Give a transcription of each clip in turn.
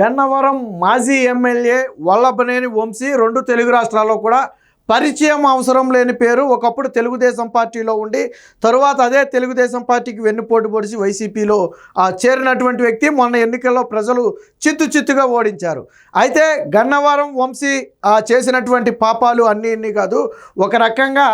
గన్నవరం మాజీ ఎమ్మెల్యే వల్లభనేని వంశీ రెండు తెలుగు రాష్ట్రాల్లో కూడా పరిచయం అవసరం లేని పేరు ఒకప్పుడు తెలుగుదేశం పార్టీలో ఉండి తరువాత అదే తెలుగుదేశం పార్టీకి వెన్నుపోటు పొడిచి వైసీపీలో ఆ, చేరినటువంటి వ్యక్తి మొన్న ఎన్నికల్లో ప్రజలు చిత్తు చిత్తుగా ఓడించారు. అయితే గన్నవరం వంశీ చేసినటువంటి పాపాలు అన్నీ ఇన్ని కాదు. ఒక రకంగా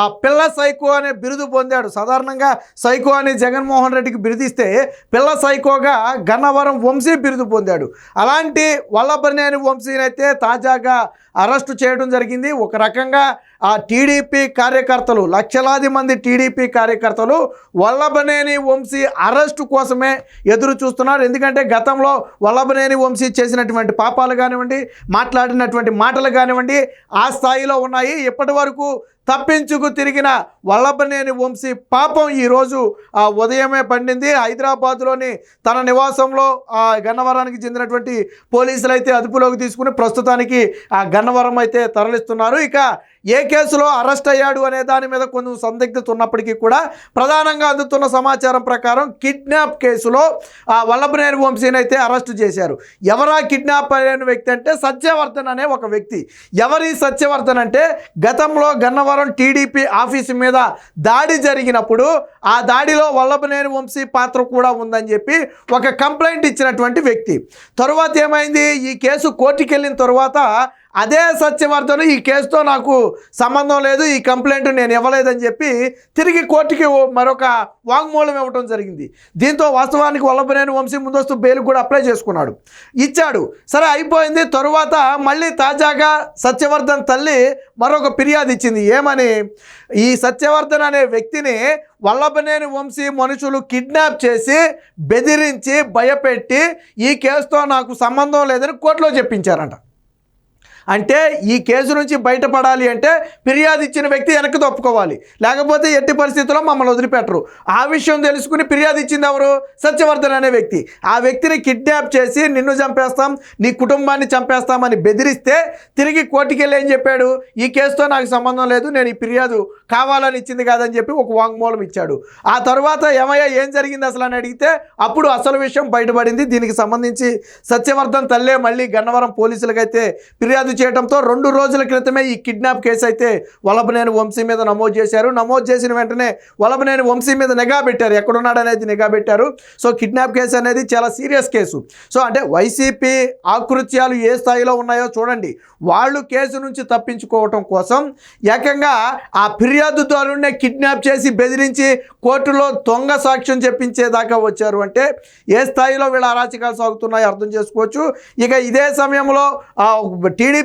ఆ పిల్ల సైకో అనే బిరుదు పొందాడు. సాధారణంగా సైకో అని జగన్మోహన్ రెడ్డికి బిరుదిస్తే పిల్ల సైకోగా గన్నవరం వంశీ బిరుదు పొందాడు. అలాంటి వల్లభనేని వంశీనైతే తాజాగా అరెస్టు చేయడం జరిగింది. ఒక రకంగా ఆ టీడీపీ కార్యకర్తలు లక్షలాది మంది టీడీపీ కార్యకర్తలు వల్లభనేని వంశీ అరెస్టు కోసమే ఎదురు చూస్తున్నారు. ఎందుకంటే గతంలో వల్లభనేని వంశీ చేసినటువంటి పాపాలు కానివ్వండి మాట్లాడినటువంటి మాటలు కానివ్వండి ఆ స్థాయిలో ఉన్నాయి. ఇప్పటి వరకు తప్పించుకు తిరిగిన వల్లభనేని వంశీ పాపం ఈరోజు ఆ ఉదయమే పండింది. హైదరాబాద్లోని తన నివాసంలో ఆ గన్నవరానికి చెందినటువంటి పోలీసులు అయితే అదుపులోకి తీసుకుని ప్రస్తుతానికి ఆ గన్నవరం అయితే తరలిస్తున్నారు. ఇక ఏ కేసులో అరెస్ట్ అయ్యాడు అనే దాని మీద కొంచెం సందిగ్ధత ఉన్నప్పటికీ కూడా ప్రధానంగా అందుతున్న సమాచారం ప్రకారం కిడ్నాప్ కేసులో ఆ వల్లభనేని వంశీని అయితే అరెస్ట్ చేశారు. ఎవరా కిడ్నాప్ అయిన వ్యక్తి అంటే సత్యవర్ధన్ అనే ఒక వ్యక్తి. ఎవరి సత్యవర్ధన్ అంటే గతంలో గన్నవరం టీడీపీ ఆఫీసు మీద దాడి జరిగినప్పుడు ఆ దాడిలో వల్లభనేని వంశీ పాత్ర కూడా ఉందని చెప్పి ఒక కంప్లైంట్ ఇచ్చినటువంటి వ్యక్తి. తరువాత ఏమైంది? ఈ కేసు కోర్టుకెళ్ళిన తర్వాత తరువాత అదే సత్యవర్ధన్ ఈ కేసుతో నాకు సంబంధం లేదు ఈ కంప్లైంట్ నేను ఇవ్వలేదని చెప్పి తిరిగి కోర్టుకి మరొక వాంగ్మూలం ఇవ్వడం జరిగింది. దీంతో వాస్తవానికి వల్లభనేని వంశీ ముందస్తు బెయిల్ కూడా అప్లై చేసుకున్నాడు. ఇచ్చాడు. సరే అయిపోయింది. తరువాత మళ్ళీ తాజాగా సత్యవర్ధన్ తల్లి మరొక ఫిర్యాదు ఇచ్చింది. ఏమని? ఈ సత్యవర్ధన్ అనే వ్యక్తిని వల్లభనేని వంశీ మనుషులు కిడ్నాప్ చేసి బెదిరించి భయపెట్టి ఈ కేసుతో నాకు సంబంధం లేదని కోర్టులో చెప్పించారంట. అంటే ఈ కేసు నుంచి బయటపడాలి అంటే ఫిర్యాదు ఇచ్చిన వ్యక్తి వెనక్కి తప్పుకోవాలి. లేకపోతే ఎట్టి పరిస్థితుల్లో మమ్మల్ని వదిలిపెట్టరు. ఆ విషయం తెలుసుకుని ఫిర్యాదు ఇచ్చింది ఎవరు? సత్యవర్ధన్ అనే వ్యక్తి. ఆ వ్యక్తిని కిడ్నాప్ చేసి నిన్ను చంపేస్తాం నీ కుటుంబాన్ని చంపేస్తామని బెదిరిస్తే తిరిగి కోర్టుకి వెళ్ళి ఏం చెప్పాడు? ఈ కేసుతో నాకు సంబంధం లేదు నేను ఈ ఫిర్యాదు కావాలని ఇచ్చింది కాదని చెప్పి ఒక వాంగ్మూలం ఇచ్చాడు. ఆ తర్వాత ఏమయ్యా ఏం జరిగింది అసలు అని అడిగితే అప్పుడు అసలు విషయం బయటపడింది. దీనికి సంబంధించి సత్యవర్ధన్ తల్లే మళ్ళీ గన్నవరం పోలీసులకైతే ఫిర్యాదు చేయడంతో రెండు రోజుల క్రితమే ఈ కిడ్నాప్ కేసు అయితే వలభనేని వంశీ మీద నమోదు చేశారు. నమోదు చేసిన వెంటనే వలభనేని వంశీ మీద నిఘా పెట్టారు. ఎక్కడున్నాడు అనేది నిఘా పెట్టారు. సో కిడ్నాప్ కేసు అనేది చాలా సీరియస్ కేసు. సో అంటే వైసీపీ ఆకృత్యాలు ఏ స్థాయిలో ఉన్నాయో చూడండి. వాళ్ళు కేసు నుంచి తప్పించుకోవటం కోసం ఏకంగా ఆ ఫిర్యాదుదారునే కిడ్నాప్ చేసి బెదిరించి కోర్టులో దొంగ సాక్ష్యం చెప్పించేదాకా వచ్చారు అంటే ఏ స్థాయిలో వీళ్ళ అరాచకాలు సాగుతున్నాయో అర్థం చేసుకోవచ్చు. ఇక ఇదే సమయంలో ఆ,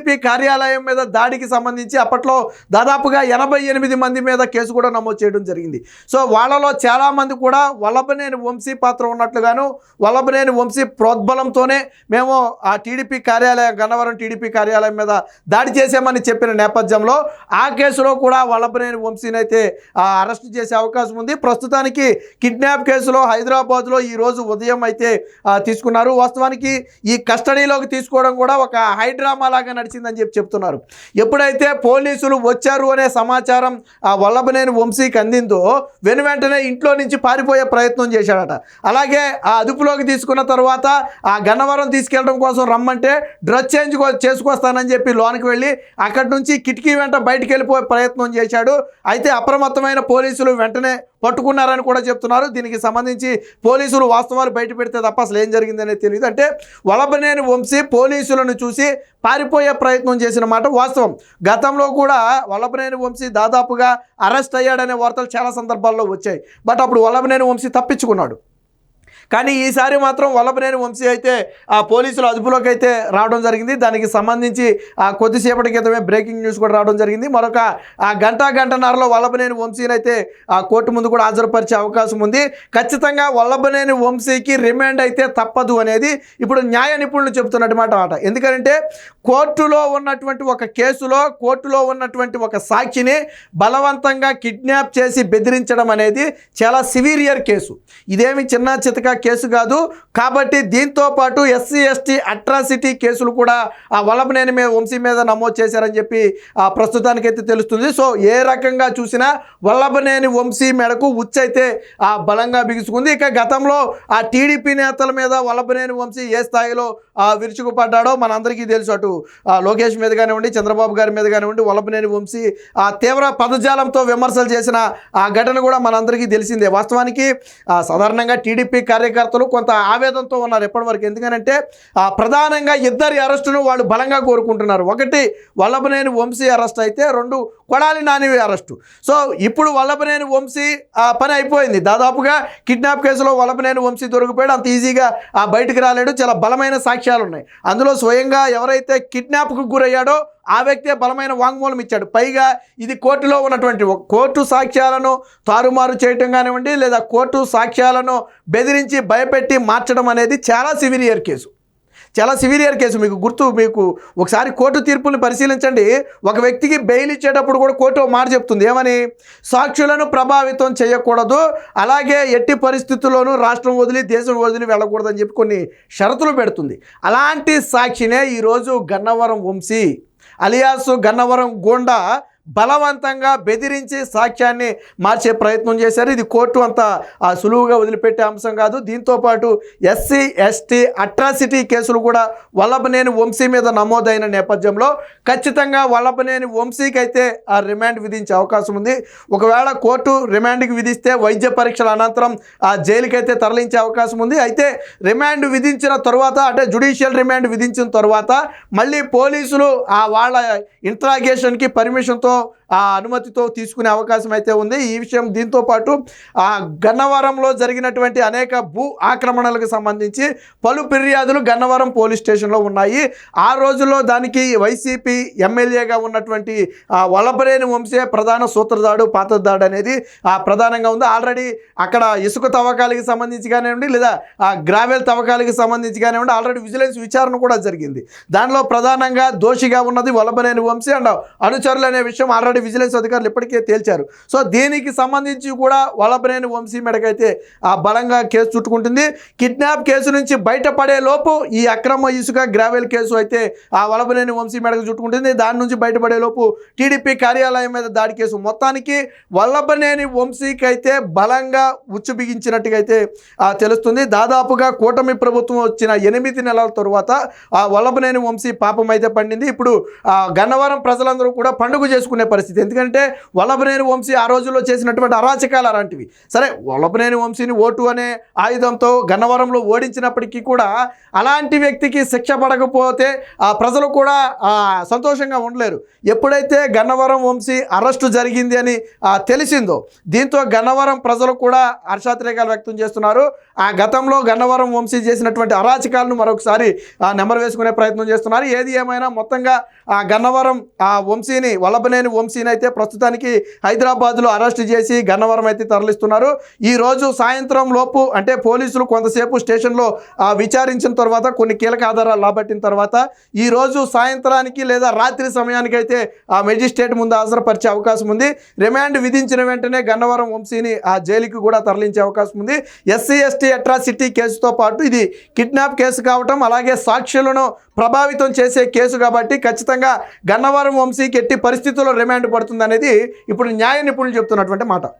టీడీపీ కార్యాలయం మీద దాడికి సంబంధించి అప్పట్లో దాదాపుగా ఎనభై ఎనిమిది మంది మీద కేసు కూడా నమోదు చేయడం జరిగింది. సో వాళ్ళలో చాలామంది కూడా వల్లభనేని వంశీ పాత్ర ఉన్నట్లుగాను వల్లభనేని వంశీ ప్రోద్బలంతోనే మేము ఆ టీడీపీ కార్యాలయం గన్నవరం టీడీపీ కార్యాలయం మీద దాడి చేసామని చెప్పిన నేపథ్యంలో ఆ కేసులో కూడా వల్లభనేని వంశీని అయితే అరెస్ట్ చేసే అవకాశం ఉంది. ప్రస్తుతానికి కిడ్నాప్ కేసులో హైదరాబాద్లో ఈ రోజు ఉదయం అయితే తీసుకున్నారు. వాస్తవానికి ఈ కస్టడీలోకి తీసుకోవడం కూడా ఒక హైడ్రామా లాగా నడిచిందని చెప్పి చెప్తున్నారు. ఎప్పుడైతే పోలీసులు వచ్చారు అనే సమాచారం ఆ వల్లభనేని వంశీకి అందిందో వెను వెంటనే ఇంట్లో నుంచి పారిపోయే ప్రయత్నం చేశాడట. అలాగే ఆ అదుపులోకి తీసుకున్న తర్వాత ఆ గన్నవరం తీసుకెళ్ళడం కోసం రమ్మంటే డ్రెస్ చేంజ్ చేసుకొస్తానని చెప్పి లోనికి వెళ్ళి అక్కడి నుంచి కిటికీ వెంట బయటికి వెళ్ళిపోయే ప్రయత్నం చేశాడు. అయితే అప్రమత్తమైన పోలీసులు వెంటనే పట్టుకున్నారని కూడా చెప్తున్నారు. దీనికి సంబంధించి పోలీసులు వాస్తవాలు బయట పెడితే తప్ప అసలు ఏం జరిగిందనేది తెలియదు. అంటే వలభనేని వంశీ పోలీసులను చూసి పారిపోయే ప్రయత్నం చేసిన మాట వాస్తవం. గతంలో కూడా వల్లభనేని వంశీ దాదాపుగా అరెస్ట్ అయ్యాడనే వార్తలు చాలా సందర్భాల్లో వచ్చాయి. బట్ అప్పుడు వల్లభనేని వంశీ తప్పించుకున్నాడు. కానీ ఈసారి మాత్రం వల్లభనేని వంశీ అయితే ఆ పోలీసులు అదుపులోకి అయితే రావడం జరిగింది. దానికి సంబంధించి ఆ కొద్దిసేపటి క్రితమే బ్రేకింగ్ న్యూస్ కూడా రావడం జరిగింది. మరొక ఆ గంట గంటన్నరలో వల్లభనేని వంశీని అయితే ఆ కోర్టు ముందు కూడా హాజరుపరిచే అవకాశం ఉంది. ఖచ్చితంగా వల్లభనేని వంశీకి రిమాండ్ అయితే తప్పదు అనేది ఇప్పుడు న్యాయ నిపుణులు చెబుతున్నటువంటి మాట ఎందుకంటే కోర్టులో ఉన్నటువంటి ఒక కేసులో కోర్టులో ఉన్నటువంటి ఒక సాక్షిని బలవంతంగా కిడ్నాప్ చేసి బెదిరించడం అనేది చాలా సివిరియర్ కేసు. ఇదేమి చిన్న చితక కేసు కాదు. కాబట్టి దీంతో పాటు ఎస్సీ ఎస్టీ అట్రాసిటీ కేసులు కూడా ఆ వల్లభనేని మీద వంశీ మీద నమోదు చేశారని చెప్పి ఆ ప్రస్తుతానికైతే తెలుస్తుంది. సో ఏ రకంగా చూసినా వల్లభనేని వంశీ మెడకు ఉచ్చైతే ఆ బలంగా బిగుసుకుంది. ఇక గతంలో ఆ టీడీపీ నేతల మీద వల్లభనేని వంశీ ఏ స్థాయిలో విరుచుకుపడ్డాడో మనందరికీ తెలుసు. అటు ఆ లోకేష్ మీద కానివ్వండి చంద్రబాబు గారి మీద కానివ్వండి వల్లభనేని వంశీ ఆ తీవ్ర పదజాలంతో విమర్శలు చేసిన ఆ ఘటన కూడా మనందరికీ తెలిసిందే. వాస్తవానికి సాధారణంగా టీడీపీ కార్యకర్తలు కొంత ఆవేదనతో ఉన్నారు ఎప్పటివరకు ఎందుకనంటే ఆ, ప్రధానంగా ఇద్దరి అరెస్టును వాళ్ళు బలంగా కోరుకుంటున్నారు. ఒకటి వల్లభనేని వంశీ అరెస్ట్ అయితే రెండు కొడాలి నాని అరెస్టు. సో ఇప్పుడు వల్లభనేని వంశీ ఆ పని అయిపోయింది. దాదాపుగా కిడ్నాప్ కేసులో వల్లభనేని వంశీ దొరికిపోయాడు. అంత ఈజీగా ఆ బయటకు రాలేడు. చాలా బలమైన సాక్ష్యాలు ఉన్నాయి. అందులో స్వయంగా ఎవరైతే కిడ్నాప్కు గురయ్యాడో ఆ వ్యక్తే బలమైన వాంగ్మూలం ఇచ్చాడు. పైగా ఇది కోర్టులో ఉన్నటువంటి కోర్టు సాక్ష్యాలను తారుమారు చేయటం కానివ్వండి లేదా కోర్టు సాక్ష్యాలను బెదిరించి భయపెట్టి మార్చడం అనేది చాలా సివిరియర్ కేసు. చాలా సివిరియర్ కేసు మీకు గుర్తు మీకు ఒకసారి కోర్టు తీర్పుని పరిశీలించండి. ఒక వ్యక్తికి బెయిల్ ఇచ్చేటప్పుడు కూడా కోర్టు మాట చెప్తుంది. ఏమని? సాక్షులను ప్రభావితం చేయకూడదు. అలాగే ఎట్టి పరిస్థితుల్లోనూ రాష్ట్రం వదిలి దేశం వదిలి వెళ్ళకూడదని చెప్పి కొన్ని షరతులు పెడుతుంది. అలాంటి సాక్షినే ఈరోజు గన్నవరం వంశీ అలియాసు గన్నవరం గోండా బలవంతంగా బెదిరించి సాక్ష్యాన్ని మార్చే ప్రయత్నం చేశారు. ఇది కోర్టు అంత సులువుగా వదిలిపెట్టే అంశం కాదు. దీంతో పాటు ఎస్సీ ఎస్టీ అట్రాసిటీ కేసులు కూడా వల్లభనేని వంశీ మీద నమోదైన నేపథ్యంలో ఖచ్చితంగా వల్లభనేని వంశీకి అయితే ఆ రిమాండ్ విధించే అవకాశం ఉంది. ఒకవేళ కోర్టు రిమాండ్కి విధిస్తే వైద్య పరీక్షల అనంతరం ఆ జైలుకి అయితే తరలించే అవకాశం ఉంది. అయితే రిమాండ్ విధించిన తర్వాత అంటే జుడిషియల్ రిమాండ్ విధించిన తర్వాత మళ్ళీ పోలీసులు ఆ వాళ్ళ ఇంట్రాగేషన్కి పర్మిషన్తో と ఆ అనుమతితో తీసుకునే అవకాశం అయితే ఉంది. ఈ విషయం దీంతో పాటు ఆ గన్నవరంలో జరిగినటువంటి అనేక భూ ఆక్రమణలకు సంబంధించి పలు ఫిర్యాదులు గన్నవరం పోలీస్ స్టేషన్లో ఉన్నాయి. ఆ రోజుల్లో దానికి వైసీపీ ఎమ్మెల్యేగా ఉన్నటువంటి ఆ వలపరేని వంశే ప్రధాన సూత్రధాడు పాత్రధాడు అనేది ఆ ప్రధానంగా ఉంది. ఆల్రెడీ అక్కడ ఇసుక తవ్వకాలకి సంబంధించి కానివ్వండి లేదా ఆ గ్రావెల్ తవ్వకాలకి సంబంధించి కానివ్వండి ఆల్రెడీ విజిలెన్స్ విచారణ కూడా జరిగింది. దానిలో ప్రధానంగా దోషిగా ఉన్నది వలపనేని వంశీ అండ్ అనుచరులు అనే విషయం ఆల్రెడీ విజిలెన్స్ అధికారులు ఇప్పటికే తేల్చారు. సో దీనికి సంబంధించి కూడా వలపనేని వంశీ మెడకైతే ఆ బలంగా కేసు చుట్టుకుంటుంది. కిడ్నాప్ కేసు నుంచి బయటపడే లోపు ఈ అక్రమ ఇసుక గ్రావెల్ కేసు అయితే ఆ వలపనేని వంశీ మెడకు చుట్టుకుంటుంది. దాని నుంచి బయటపడే లోపు టీడీపీ కార్యాలయం మీద దాడి కేసు. మొత్తానికి వల్లభనేని వంశీకి అయితే బలంగా ఉచ్చు బిగించినట్టుగా అయితే తెలుస్తుంది. దాదాపుగా కూటమి ప్రభుత్వం వచ్చిన ఎనిమిది నెలల తరువాత ఆ వల్లభనేని వంశీ పాపం అయితే పండింది. ఇప్పుడు ఆ గన్నవరం ప్రజలందరూ కూడా పండుగ చేసుకునే పరిస్థితి ఎందుకంటే వల్లభనేని వంశీ ఆ రోజుల్లో చేసినటువంటి అరాచకాలు అలాంటివి. సరే వల్లభనేని వంశీని ఓటు అనే ఆయుధంతో గన్నవరంలో ఓడించినప్పటికీ కూడా అలాంటి వ్యక్తికి శిక్ష పడకపోతే ఆ ప్రజలు కూడా సంతోషంగా ఉండలేరు. ఎప్పుడైతే గన్నవరం వంశీ అరెస్టు జరిగింది అని తెలిసిందో దీంతో గన్నవరం ప్రజలు కూడా హర్షాతిరేకాలు వ్యక్తం చేస్తున్నారు. ఆ గతంలో గన్నవరం వంశీ చేసినటువంటి అరాచకాలను మరొకసారి ఆ, నెంబర్ వేసుకునే ప్రయత్నం చేస్తున్నారు. ఏది ఏమైనా మొత్తంగా ఆ గన్నవరం ఆ వంశీని వల్లభనేని వంశీని అయితే ప్రస్తుతానికి హైదరాబాద్లో అరెస్ట్ చేసి గన్నవరం అయితే తరలిస్తున్నారు. ఈ రోజు సాయంత్రం లోపు అంటే పోలీసులు కొంతసేపు స్టేషన్లో ఆ, విచారించిన తర్వాత కొన్ని కీలక ఆధారాలు రాబట్టిన తర్వాత ఈ రోజు సాయంత్రానికి లేదా రాత్రి సమయానికి అయితే ఆ మెజిస్ట్రేట్ ముందు హాజరుపరిచే అవకాశం ఉంది. రిమాండ్ విధించిన వెంటనే గన్నవరం వంశీని ఆ జైలుకి కూడా తరలించే అవకాశం ఉంది. ఎస్సీ ఎస్టీ అట్రాసిటీ కేసుతో పాటు ఇది కిడ్నాప్ కేసు కావటం అలాగే సాక్షులను ప్రభావితం చేసే కేసు కాబట్టి ఖచ్చితంగా గన్నవరం వంశీకి ఎట్టి పరిస్థితుల్లో రిమాండ్ పడుతుంది అనేది ఇప్పుడు న్యాయ నిపుణులు చెప్తున్నటువంటి మాట.